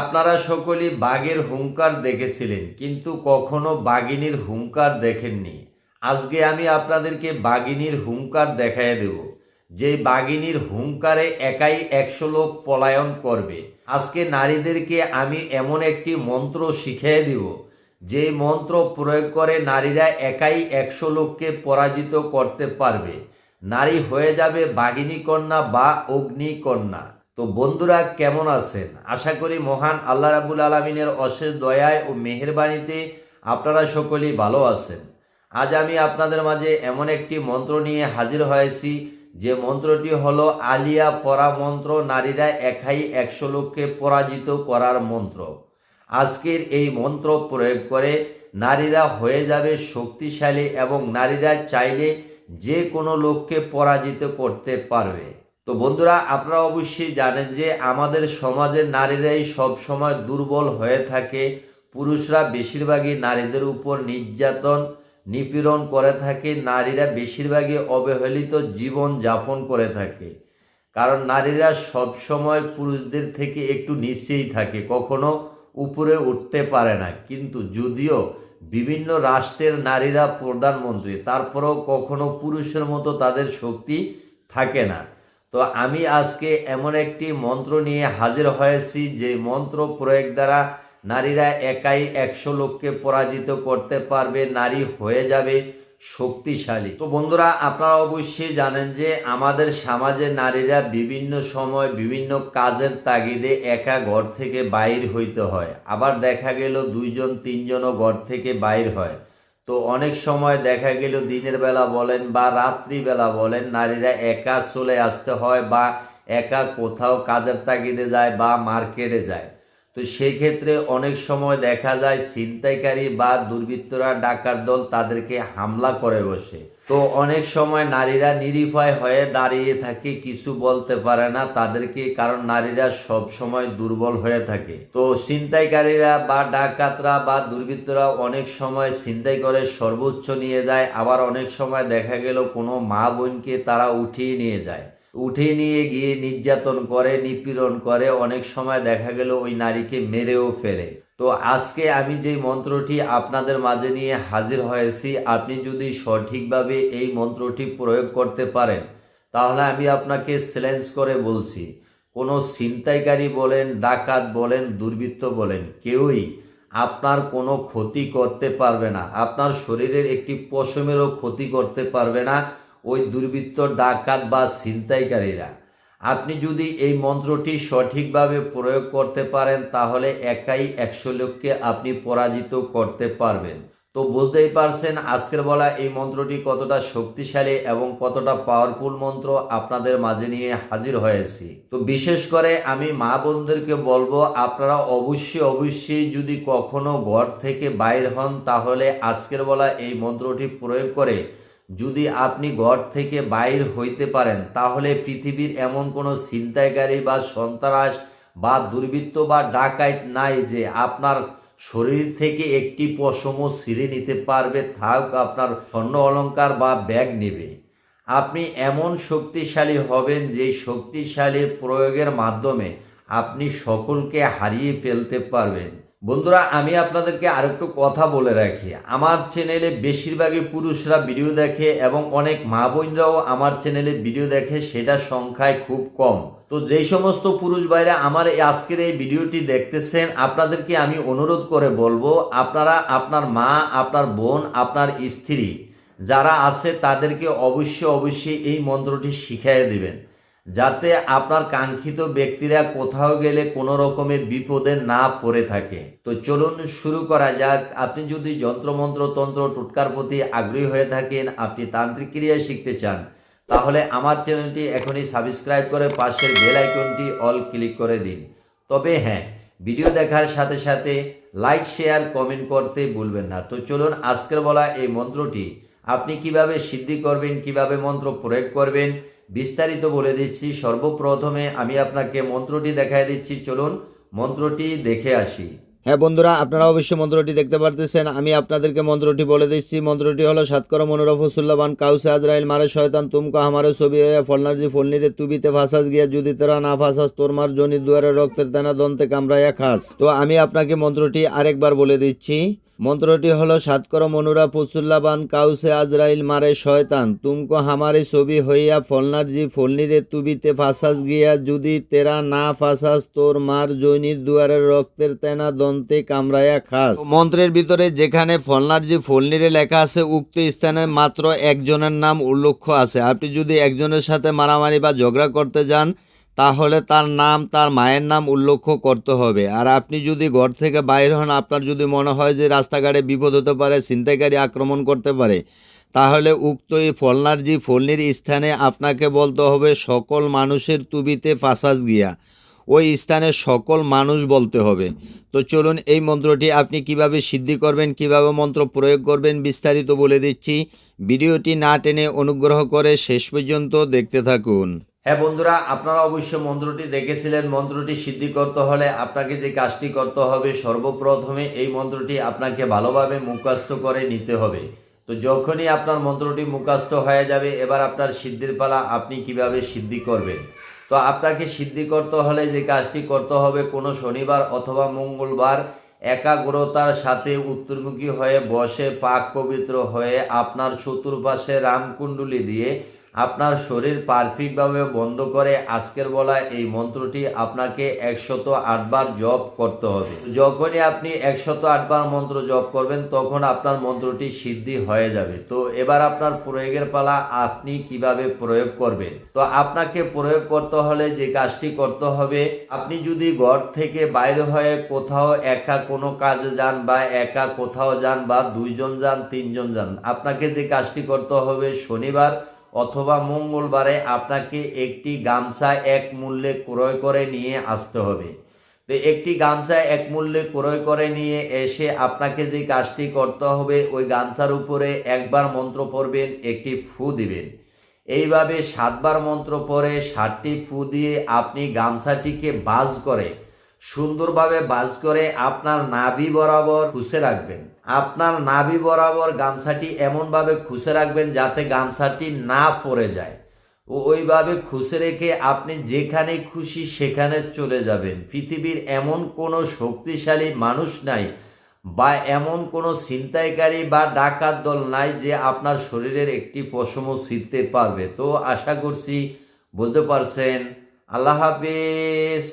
আপনারা সকলেই বাঘের হুঙ্কার দেখেছিলেন, কিন্তু কখনো বাঘিনীর হুঙ্কার দেখেননি। আজকে আমি আপনাদেরকে বাঘিনীর হুঙ্কার দেখাইয়া দেব। যে বাঘিনীর হুঙ্কারে একাই একশো লোক পলায়ন করবে। আজকে নারীদেরকে আমি এমন একটি মন্ত্র শিখিয়ে দেব, যে মন্ত্র প্রয়োগ করে নারীরা একাই একশো লোককে পরাজিত করতে পারবে। নারী হয়ে যাবে বাঘিনী কন্যা বা অগ্নি কন্যা। তো বন্ধুরা, কেমন আছেন? আশা করি মহান আল্লাহ রাবুল আলমিনের অশেষ দয়ায় ও মেহেরবানিতে আপনারা সকলেই ভালো আছেন। আজ আমি আপনাদের মাঝে এমন একটি মন্ত্র নিয়ে হাজির হয়েছি। যে মন্ত্রটি হলো, আলিয়া পরা মন্ত্র, নারীরা একাই একশো লোককে পরাজিত করার মন্ত্র। আজকের এই মন্ত্র প্রয়োগ করে নারীরা হয়ে যাবে শক্তিশালী এবং নারীরা চাইলে যে কোনো লোককে পরাজিত করতে পারবে। তো বন্ধুরা, আপনারা অবশ্যই জানেন যে আমাদের সমাজের নারীরাই সব সময় দুর্বল হয়ে থাকে। পুরুষরা বেশিরভাগই নারীদের উপর নির্যাতন, নিপীড়ন করে থাকে। নারীরা বেশিরভাগই অবহেলিত জীবন যাপন করে থাকে। কারণ নারীরা সব সময় পুরুষদের থেকে একটু নিচেই থাকে, কখনো উপরে উঠতে পারে না। কিন্তু যদিও বিভিন্ন রাষ্ট্রের নারীরা প্রধানমন্ত্রী, তারপরেও কখনো পুরুষের মতো তাদের শক্তি থাকে না। তো আমি আজকে এমন একটি মন্ত্র নিয়ে হাজির হয়েছি, যে মন্ত্র প্রয়োগ দ্বারা নারীরা একাই একশো লোককে পরাজিত করতে পারবে, নারী হয়ে যাবে শক্তিশালী। তো বন্ধুরা, আপনারা অবশ্যই জানেন যে আমাদের সমাজে নারীরা বিভিন্ন সময় বিভিন্ন কাজের তাগিদে একা ঘর থেকে বাইর হইতে হয়। আবার দেখা গেল দুইজন, তিনজনও ঘর থেকে বাইর হয়। তো অনেক সময় দেখা গেল দিনের বেলা বলেন বা রাত্রিবেলা বলেন, নারীরা একা চলে আসতে হয় বা একা কোথাও কাজের তাগিদে যায় বা মার্কেটে যায়। তো সেক্ষেত্রে অনেক সময় দেখা যায় ছিনতাইকারী বা দুর্বৃত্তরা ডাকার দল তাদেরকে হামলা করে বসে। তো অনেক সময় নারীরা নিরীফায় হয়ে দাঁড়িয়ে থাকে, কিছু বলতে পারে না তাদেরকে, কারণ নারীরা সব সময় দুর্বল হয়ে থাকে। তো ছিনতাইকারীরা বা ডাকাতরা বা দুর্বৃত্তরা অনেক সময় ছিনতাই করে, সর্বোচ্চ নিয়ে যায়। আবার অনেক সময় দেখা গেল কোনো মা বোনকে তারা উঠিয়ে নিয়ে যায়। উঠে নিয়ে গিয়ে নির্যাতন করে, নিপীড়ন করে, অনেক সময় দেখা গেল ওই নারীকে মেরেও ফেলে। তো আজকে আমি যে মন্ত্রটি আপনাদের মাঝে নিয়ে হাজির হয়েছি, আপনি যদি সঠিকভাবে এই মন্ত্রটি প্রয়োগ করতে পারেন, তাহলে আমি আপনাকে চ্যালেঞ্জ করে বলছি। কোনো ছিনতাইকারী বলেন, ডাকাত বলেন, দুর্বৃত্ত বলেন, কেউই আপনার কোনো ক্ষতি করতে পারবে না। আপনার শরীরের একটি পশমেরও ক্ষতি করতে পারবে না। ওই দুর্বৃত্ত, ডাকাত বা ছিনতাইকারীরা। আপনি যদি এই মন্ত্রটি সঠিকভাবে প্রয়োগ করতে পারেন, তাহলে একাই একশো লোককে আপনি পরাজিত করতে পারবেন। তো বুঝতেই পারছেন, আজকের বলা এই মন্ত্রটি কতটা শক্তিশালী এবং কতটা পাওয়ারফুল মন্ত্র আপনাদের মাঝে নিয়ে হাজির হয়েছি। তো বিশেষ করে আমি মা বোনদেরকে বলব, আপনারা অবশ্যই অবশ্যই যদি কখনো ঘর থেকে বাইর হন, তাহলে আজকের বলা এই মন্ত্রটি প্রয়োগ করে যদি আপনি ঘর থেকে বাইর হইতে পারেন, তাহলে পৃথিবীর এমন কোনো ছিনতাইকারী বা সন্ত্রাস বা দুর্বৃত্ত বা ডাকাইত নাই যে আপনার শরীর থেকে একটি পশমও ছিঁড়ে নিতে পারবে। থাক, আপনার স্বর্ণ অলঙ্কার বা ব্যাগ নেবে। আপনি এমন শক্তিশালী হবেন যে শক্তিশালী প্রয়োগের মাধ্যমে আপনি সকলকে হারিয়ে ফেলতে পারবেন। বন্ধুরা, আমি আপনাদেরকে আরেকটু কথা বলে রাখি। আমার চ্যানেলে বেশিরভাগই পুরুষরা ভিডিও দেখে এবং অনেক মা বোনরাও আমার চ্যানেলে ভিডিও দেখে সেটা সংখ্যায় খুব কম। তো যেই সমস্ত পুরুষ ভাইরা আমার আজকের এই ভিডিওটি দেখতেছেন, আপনাদেরকে আমি অনুরোধ করে বলব, আপনারা আপনার মা, আপনার বোন, আপনার স্ত্রী যারা আছে, তাদেরকে অবশ্যই অবশ্যই এই মন্ত্রটি শিখিয়ে দেবেন। যাতে আপনার কাঙ্ক্ষিত ব্যক্তিরা কোথাও গেলে কোনো রকমের বিপদে না পড়ে থাকে। তো চলুন শুরু করা যাক। আপনি যদি যন্ত্রমন্ত্র তন্ত্র টুটকার প্রতি আগ্রহী হয়ে থাকেন, আপনি তান্ত্রিক ক্রিয়া শিখতে চান, তাহলে আমার চ্যানেলটি এখনই সাবস্ক্রাইব করে পাশের বেল আইকনটি অল ক্লিক করে দিন। তবে হ্যাঁ ভিডিও দেখার সাথে সাথে লাইক, শেয়ার, কমেন্ট করতে ভুলবেন না। তো চলুন আজকের বলা এই মন্ত্রটি। আপনি কীভাবে সিদ্ধি করবেন, কীভাবে মন্ত্র প্রয়োগ করবেন বিস্তারিত বলে দিচ্ছি। সর্বপ্রথমে আমি আপনাকে মন্ত্রটি দেখায় দিচ্ছি। চলুন মন্ত্রটি দেখে আসি। হ্যাঁ বন্ধুরা, আপনারা অবশ্যই মন্ত্রটি দেখতে পারতেছেন। আমি আপনাদেরকে মন্ত্রটি বলে দিচ্ছি। মন্ত্রটি হলো সাতকর মনোরফ ফসুল্লাবান কাউসে আজরাইল, মারে শয়তান, তুমকা, হামারে ছবি ফলনার্জি, ফলনিরে তুবিতে ফাঁসাস গিয়া যদি তোরা না ফাঁসাস তোর মার জনি দুয়ারে রক্তের দানা দন্তে কামড়াইয়া খাস। তো আমি আপনাকে মন্ত্রটি আরেকবার বলে দিচ্ছি। মন্ত্রটি হলো, সাতকর মনুরা ফসুল্লাবান কাউসে আজরাইল মারে শয়তান, তুমকো হামারে ছবি হইয়া ফলনার্জি ফলনিরে তুবিতে ফাঁসাস গিয়া যদি তেরা না ফাঁসাস, তোর মার জৈনির দুয়ারের রক্তের তেনা দন্তে কামড়াইয়া খাস। মন্ত্রের ভিতরে যেখানে ফলনার্জি ফলনিরে লেখা আছে, উক্ত স্থানে মাত্র একজনের নাম উল্লেখ আছে। আপনি যদি একজনের সাথে মারামারি বা ঝগড়া করতে যান তাহলে তার নাম, তার মায়ের নাম উল্লেখ করতে হবে। আর আপনি যদি ঘর থেকে বাইর হন, আপনার যদি মনে হয় যে রাস্তাঘাটে বিপদ হতে পারে, ছিনতাইকারী আক্রমণ করতে পারে, তাহলে উক্ত এই ফলনার্জি ফলনির স্থানে আপনাকে বলতে হবে সকল মানুষের তুবিতে ফাঁসাস গিয়া। ওই স্থানে সকল মানুষ বলতে হবে। তো চলুন এই মন্ত্রটি আপনি কীভাবে সিদ্ধি করবেন, কীভাবে মন্ত্র প্রয়োগ করবেন বিস্তারিত বলে দিচ্ছি। ভিডিওটি না টেনে অনুগ্রহ করে শেষ পর্যন্ত দেখতে থাকুন। হ্যাঁ বন্ধুরা, আপনারা অবশ্য মন্ত্রটি দেখেছিলেন। মন্ত্রটি সিদ্ধি করতে হলে আপনাকে যে কাজটি করতে হবে, সর্বপ্রথমে এই মন্ত্রটি আপনাকে ভালোভাবে মুখস্থ করে নিতে হবে। তো যখনই আপনার মন্ত্রটি মুখস্থ হয়ে যাবে, এবার আপনার সিদ্ধির পালা আপনি কীভাবে সিদ্ধি করবেন? তো আপনাকে সিদ্ধি করতে হলে যে কাজটি করতে হবে, কোনো শনিবার অথবা মঙ্গলবার একাগ্রতার সাথে উত্তরমুখী হয়ে বসে পাক পবিত্র হয়ে আপনার চতুর্পাশে রামকুণ্ডলী দিয়ে আপনার শরীর পারফেক্টভাবে বন্ধ করে আজকের বলা এই মন্ত্রটি আপনাকে একশত আটবার জপ করতে হবে। যখনই আপনি একশত আটবার মন্ত্র জপ করবেন, তখন আপনার মন্ত্রটি সিদ্ধি হয়ে যাবে। তো এবার আপনার প্রয়োগের পালা আপনি কীভাবে প্রয়োগ করবেন? তো আপনাকে প্রয়োগ করতে হলে যে কাজটি করতে হবে, আপনি যদি ঘর থেকে বাইরে হয়ে কোথাও একা কোনো কাজে যান বা একা কোথাও যান বা দুইজন যান, তিনজন যান, আপনাকে যে কাজটি করতে হবে শনিবার অথবা মঙ্গলবারে আপনাকে একটি গামছা এক মূল্যে ক্রয় করে নিয়ে আসতে হবে। তো একটি গামছা এক মূল্যে ক্রয় করে নিয়ে এসে আপনাকে যে কাজটি করতে হবে, ওই গামছার উপরে একবার মন্ত্র পড়বেন, একটি ফু দিবেন। এইভাবে সাতবার মন্ত্র পরে ষাটটি ফু দিয়ে আপনি গামছাটিকে বাজ করে সুন্দরভাবে বাজ করে আপনার নাভি বরাবর খুশে রাখবেন। আপনার নাভি বরাবর গামছাটি এমনভাবে খুশে রাখবেন যাতে গামছাটি না পড়ে যায়। ও ওইভাবে খুশে রেখে আপনি যেখানে খুশি সেখানে চলে যাবেন। পৃথিবীর এমন কোনো শক্তিশালী মানুষ নাই বা এমন কোনো ছিনতাইকারী বা ডাকাত দল নাই যে আপনার শরীরের একটি পশমও ছিঁড়তে পারবে। তো আশা করছি বলতে পারছেন। আল্লাহ হাফেজ।